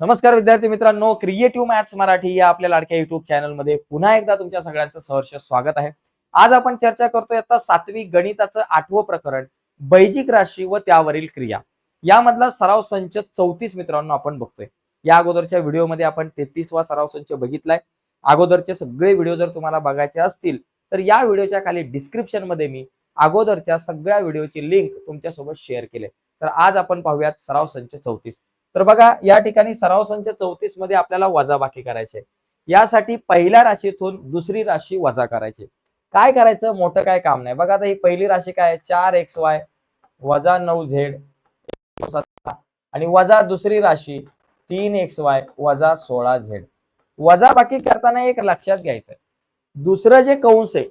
नमस्कार विद्यार्थी मित्रांनो क्रिएटिव्ह मॅथ्स मराठी या आपल्या लाडक्या युट्यूब चॅनलमध्ये पुन्हा एकदा तुमच्या सगळ्यांचं सहर्ष स्वागत आहे. आज आपण चर्चा करतोय आता सातवी गणिताचं आठवं प्रकरण बैजिक राशी व त्यावरील क्रिया. यामधला सराव संच चौतीस मित्रांनो आपण बघतोय. या अगोदरच्या व्हिडिओमध्ये आपण तेहतीसवा सराव संच बघितलाय. अगोदरचे सगळे व्हिडिओ जर तुम्हाला बघायचे असतील तर या व्हिडिओच्या खाली डिस्क्रिप्शनमध्ये मी अगोदरच्या सगळ्या व्हिडिओची लिंक तुमच्यासोबत शेअर केले. तर आज आपण पाहूयात सराव संच चौतीस. तर बघा या ठिकाणी सराव संच चौतीसमध्ये आपल्याला वजाबाकी करायचे यासाठी पहिल्या राशीतून दुसरी राशी वजा करायची काय करायचं? मोठं काय काम नाही. बघा आता ही पहिली राशी काय आहे? चार एक्स वाय वजा नऊ झेड आणि वजा दुसरी राशी तीन एक्स वाय वजा सोळा झेड. वजा बाकी करताना एक लक्षात घ्यायचं दुसरं जे कंस आहे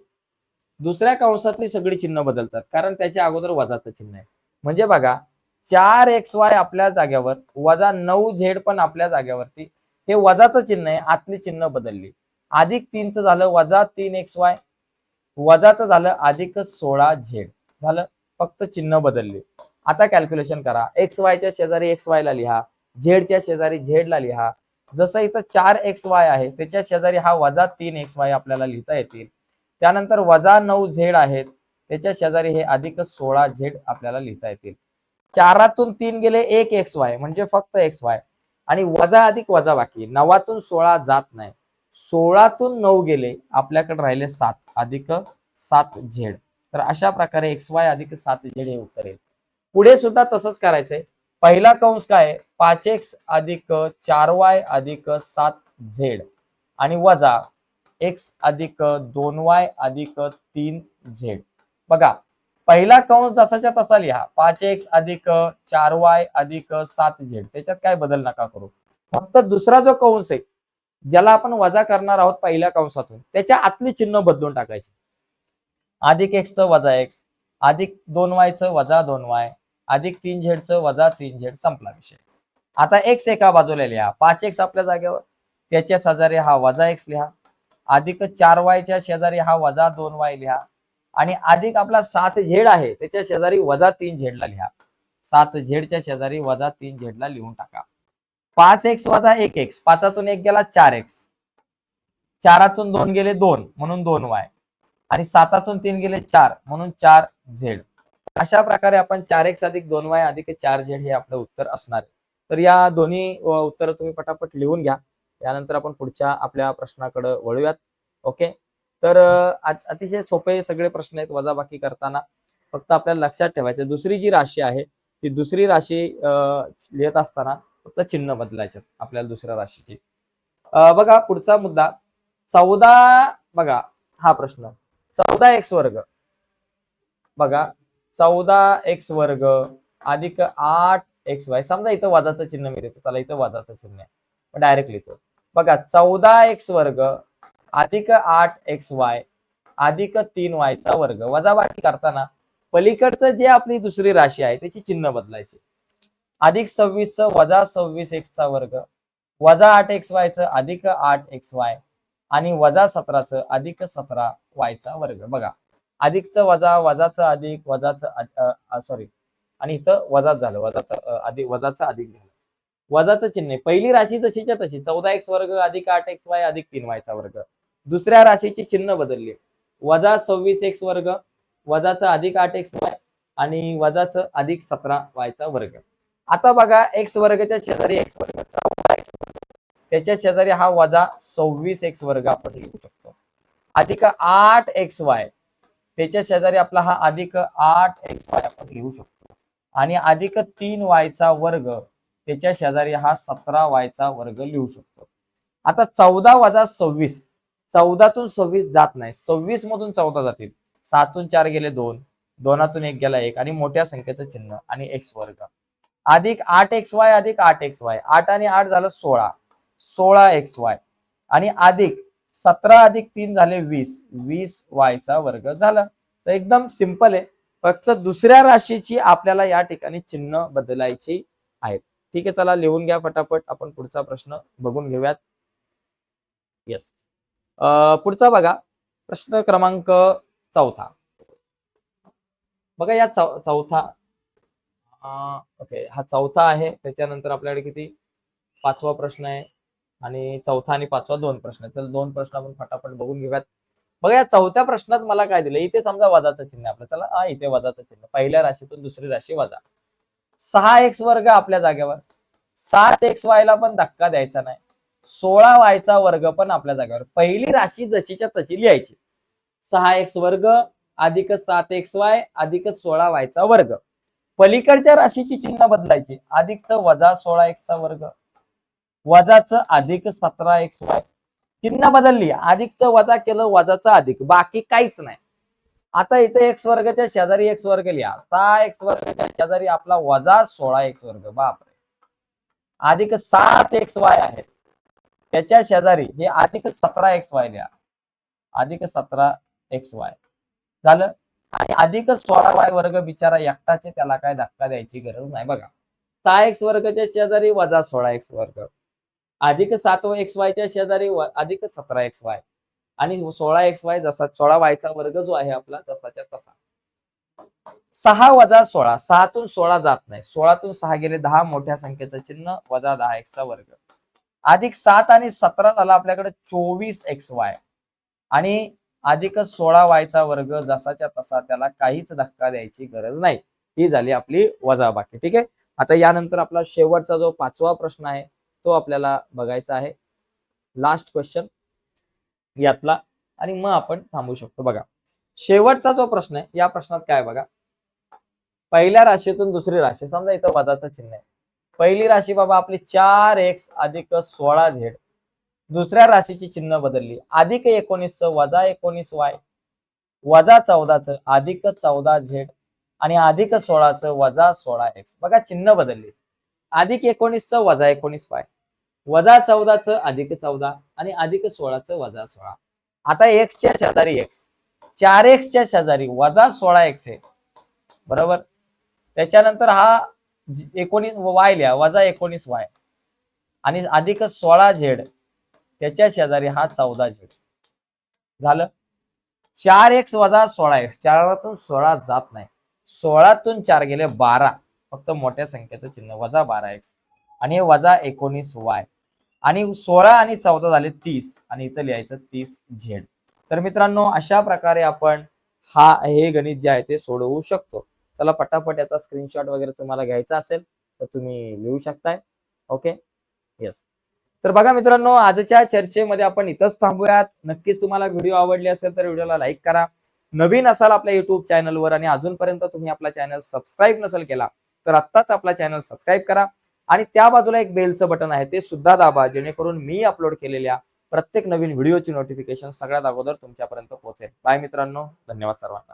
दुसऱ्या कंसातली सगळी चिन्ह बदलतात. कारण त्याच्या अगोदर वजाचं चिन्ह आहे. म्हणजे बघा चार एक्स वाय आपल्या जाग्यावर वजा नऊ झेड पण आपल्या जाग्यावरती. हे वजाचं चिन्ह आहे आतली चिन्ह बदलली. अधिक तीनचं झालं वजा तीन एक्स वाय वजाचं झालं अधिक सोळा झेड झालं फक्त चिन्ह बदलले. आता कॅल्क्युलेशन करा. एक्स वायच्या शेजारी एक्स वायला लिहा. झेडच्या शेजारी झेड ला लिहा. जसं इथं चार एक्स वाय आहे त्याच्या शेजारी हा वजा तीन एक्स वाय आपल्याला लिहिता येतील. त्यानंतर वजा नऊ झेड आहेत त्याच्या शेजारी हे अधिक सोळा झेड आपल्याला लिहिता येतील. चारातून तीन गेले एक एक्स वाय म्हणजे फक्त एक्स वाय आणि वजा अधिक वजा बाकी. नवातून सोळा जात नाही. सोळातून नऊ गेले आपल्याकडे राहिले सात. अधिक सात झेड. तर अशा प्रकारे एक्स वाय अधिक सात झेड हे उत्तर येईल. पुढे सुद्धा तसंच करायचंय. पहिला कंस काय पाच एक्स अधिक चार वाय अधिक सात झेड. आणि वजा एक्स अधिक दोन वाय अधिक तीन झेड. बघा पहिला कंस जसाच्या तसा लिहा. पाच एक्स अधिक चार वाय अधिक सात झेड. त्याच्यात काय बदल नका करू. फक्त दुसरा जो कंस आहे ज्याला आपण वजा करणार आहोत पहिल्या कंसातून त्याच्या आतली चिन्ह बदलून टाकायची. अधिक एक्सचं वजा एक्स अधिक दोन वायचं वजा दोन वाय अधिक तीन झेडचं वजा तीन झेड संपला विषय. आता एक्स एका बाजूला लिहा. पाच एक्स आपल्या जागेवर त्याच्या शेजारी हा वजा एक्स लिहा. अधिक चार वायच्या शेजारी हा वजा दोन वाय लिहा. आणि अधिक आपला सात झेड आहे त्याच्या शेजारी वजा तीन झेडला लिहा. सात झेडच्या शेजारी वजा तीन झेडला लिहून टाका. पाच एक्स वजा एक एक्स पाचातून एक गेला चार एक्स. चारातून दोन गेले दोन म्हणून दोन वाय. आणि सातातून तीन गेले चार म्हणून चार झेड. अशा प्रकारे आपण चार एक्स अधिक दोन वाय अधिक चार झेड हे आपलं उत्तर असणार तर या दोन्ही उत्तर तुम्ही पटापट लिहून घ्या. यानंतर आपण पुढच्या आपल्या प्रश्नाकडे वळूयात. ओके? तर अतिशय सोपे सगळे प्रश्न आहेत वजाबाकी करताना. फक्त आपल्याला लक्षात ठेवायचं दुसरी जी राशी आहे ती दुसरी राशी अ, लिहित असताना फक्त चिन्ह बदलायचे आपल्याला दुसऱ्या राशीची. बघा पुढचा मुद्दा. चौदा बघा हा प्रश्न. चौदा एक्स वर्ग. बघा चौदा एक्स वर्ग अधिक आठ एक्स वाय. समजा इथं वजाचं चिन्ह मी देतो त्याला इथं वजाचं चिन्ह आहे. डायरेक्ट लिहितो. बघा चौदा एक्स वर्ग अधिक आठ एक्स वाय अधिक तीन वायचा वर्ग. वजाबाकी करताना पलीकडचं जे आपली दुसरी राशी आहे त्याची चिन्ह बदलायची. अधिक सव्वीस वजा सव्वीस एक्सचा वर्ग वजा आठ एक्स वायचं अधिक आठ एक्स वाय आणि वजा सतराचं अधिक सतरा वायचा वर्ग. बघा अधिकचं वजा वजाचं अधिक वजाचं सॉरी आणि इथं वजाच झालं वजाचं अधिक वजाचं अधिक झालं. वजाचं चिन्ह आहे. पहिली राशी जशीच्या तशी चौदा एक्स वर्ग अधिक आठ एक्स वाय अधिक तीन वायचा वर्ग. दुसऱ्या राशीची चिन्ह बदलली. वजा सव्वीस एक्स वर्ग वजाचा अधिक आठ एक्स वाय आणि वजाच अधिक सतरा वायचा वर्ग. आता बघा एक्स वर्गच्या शेजारी एक्स एक्स वर्ग. त्याच्या शेजारी हा वजा सव्वीस एक्स वर्ग आपण लिहू शकतो. अधिक आठ एक्स वाय. त्याच्या शेजारी आपला हा अधिक आठ एक्स वाय आपण लिहू शकतो. आणि अधिक तीन वायचा वर्ग त्याच्या शेजारी हा सतरा वायचा वर्ग लिहू शकतो. आता चौदा वजा सव्वीस. चौदातून सव्वीस जात नाही. सव्वीस मधून चौदा जातील. सातून चार गेले दोन. दोनातून एक गेला एक. आणि मोठ्या संख्येचं चिन्ह आणि एक्स वर्ग अधिक आठ एक्स वाय अधिक आठ एक्स वाय. आठ आणि आठ झालं सोळा. सोळा एक्स वाय. आणि अधिक सतरा अधिक तीन झाले वीस. वीस वायचा वर्ग झाला. तर एकदम सिंपल आहे. फक्त दुसऱ्या राशीची आपल्याला या ठिकाणी चिन्ह बदलायची आहेत. ठीक आहे चला लिहून घ्या फटाफट. आपण पुढचा प्रश्न बघून घेऊयात. येस पुढचा बघा. प्रश्न क्रमांक चौथा. बघा या चौथा. ओके. हा चौथा आहे. त्याच्यानंतर आपल्याकडे किती? पाचवा प्रश्न आहे. आणि चौथा आणि पाचवा दोन प्रश्न आहेत. तर दोन प्रश्न आपण फटाफट बघून घेऊयात. बघा या चौथ्या प्रश्नात मला काय दिलं? इथे समजा वजाचं चिन्ह आहे आपलं. चला हा इथे वजाचं चिन्ह. पहिल्या राशीतून दुसरी राशी वजा. सहा एक्स वर्ग आपल्या जागेवर. सात एक्स वायला पण धक्का द्यायचा नाही. सोळा वायचा वर्ग पण आपल्या जागेवर. पहिली राशी जशीच्या तशी लिहायची. सहा एक्स वर्ग अधिक सात एक्स वाय अधिक सोळा वायचा वर्ग. पलीकडच्या राशीची चिन्ह बदलायची. अधिकच वजा सोळा एक्सचा वर्ग. वजाच अधिक सतरा एक्स वाय. चिन्ह बदलली. अधिकचं वजा केलं वजाचं अधिक. बाकी काहीच नाही. आता इथे एक्स वर्गच्या शेजारी एक्स वर्ग लिहा. सहा एक्स वर्गच्या शेजारी आपला वजा सोळा एक्स वर्ग. बापरे. अधिक सात एक्स वाय आहे. त्याच्या शेजारी हे अधिक सतरा एक्स वाय लिहा. अधिक सतरा एक्स वाय झालं? आणि अधिक सोळा वाय वर्ग बिचारा एकटाचे त्याला काय धक्का द्यायची गरज नाही बघा. सहा एक्स वर्गच्या शेजारी वजा सोळा एक्स वर्ग. अधिक सात एक्स वायच्या शेजारी अधिक सतरा एक्स वाय आणि सोळा एक्स वाय जसा सोळा वायचा वर्ग जो आहे आपला तसाच्या तसा. सहा वजा सोळा. सहातून सोळा जात नाही. सोळातून सहा गेले दहा मोठ्या संख्येचं चिन्ह वजा दहा एक्सचा वर्ग. अधिक सात आणि सतरा झाला आपल्याकडे चोवीस एक्स वाय आणि अधिक सोळा वायचा वर्ग जसाच्या तसा त्याला काहीच धक्का द्यायची गरज नाही. ही झाली आपली वजाबाकी. ठीक आहे? आता यानंतर आपला शेवटचा जो पाचवा प्रश्न आहे तो आपल्याला बघायचा आहे. लास्ट क्वेश्चन यातला. आणि मग आपण थांबू शकतो. बघा. शेवटचा जो प्रश्न आहे या प्रश्नात काय बघा? पहिल्या राशीतून दुसरी राशी. समजा इथं वजाचं चिन्ह आहे. पहिली राशी बाबा आपली चार एक्स अधिक सोळा झेड. दुसऱ्या राशीची चिन्ह बदलली. अधिक एकोणीसचं वजा एकोणीस वाय. वजा चौदाचं अधिक चौदा झेड आणि अधिक सोळाचं वजा सोळा एक्स. बघा चिन्ह बदलली. अधिक एकोणीसचं वजा एकोणीस वाय. वजा चौदाचं अधिक चौदा आणि अधिक सोळाचं वजा सोळा. आता एक्सच्या शेजारी एक्स. चार एक्सच्या शेजारी वजा सोळा एक्स आहे. बरोबर? त्याच्यानंतर हा एकोणीस वाय लिहा वजा एकोणीस वाय. आणि अधिक सोळा झेड त्याच्या शेजारी हा चौदा झेड. झालं? चार एक्स वजा सोळा एक्स. चारातून सोळा जात नाही. सोळातून चार गेले बारा. फक्त मोठ्या संख्येचं चिन्ह. वजा बारा एक्स. आणि हे वजा एकोणीस वाय. आणि सोळा आणि चौदा झाले तीस. आणि इथं लिहायचं तीस झेड. तर मित्रांनो अशा प्रकारे आपण हा हे गणित जे आहे ते सोडवू शकतो. चला पटापट याचा स्क्रीनशॉट वगैरे तुम्हाला घ्यायचा असेल तर तुम्ही लिहू शकताय. ओके येस तर बघा मित्रांनो आजच्या चर्चेमध्ये आपण इथंच थांबूयात. नक्कीच तुम्हाला व्हिडिओ आवडली असेल तर व्हिडिओला लाईक करा. नवीन असाल आपल्या युट्यूब चॅनलवर आणि अजूनपर्यंत तुम्ही आपला चॅनल सबस्क्राईब नसेल केला तर आत्ताच आपला चॅनल सबस्क्राईब करा. आणि त्या बाजूला एक बेलचं बटन आहे ते सुद्धा दाबा जेणेकरून मी अपलोड केलेल्या प्रत्येक नवीन व्हिडिओची नोटिफिकेशन सगळ्यात अगोदर तुमच्यापर्यंत पोहोचेल. बाय मित्रांनो. धन्यवाद सर्वांना.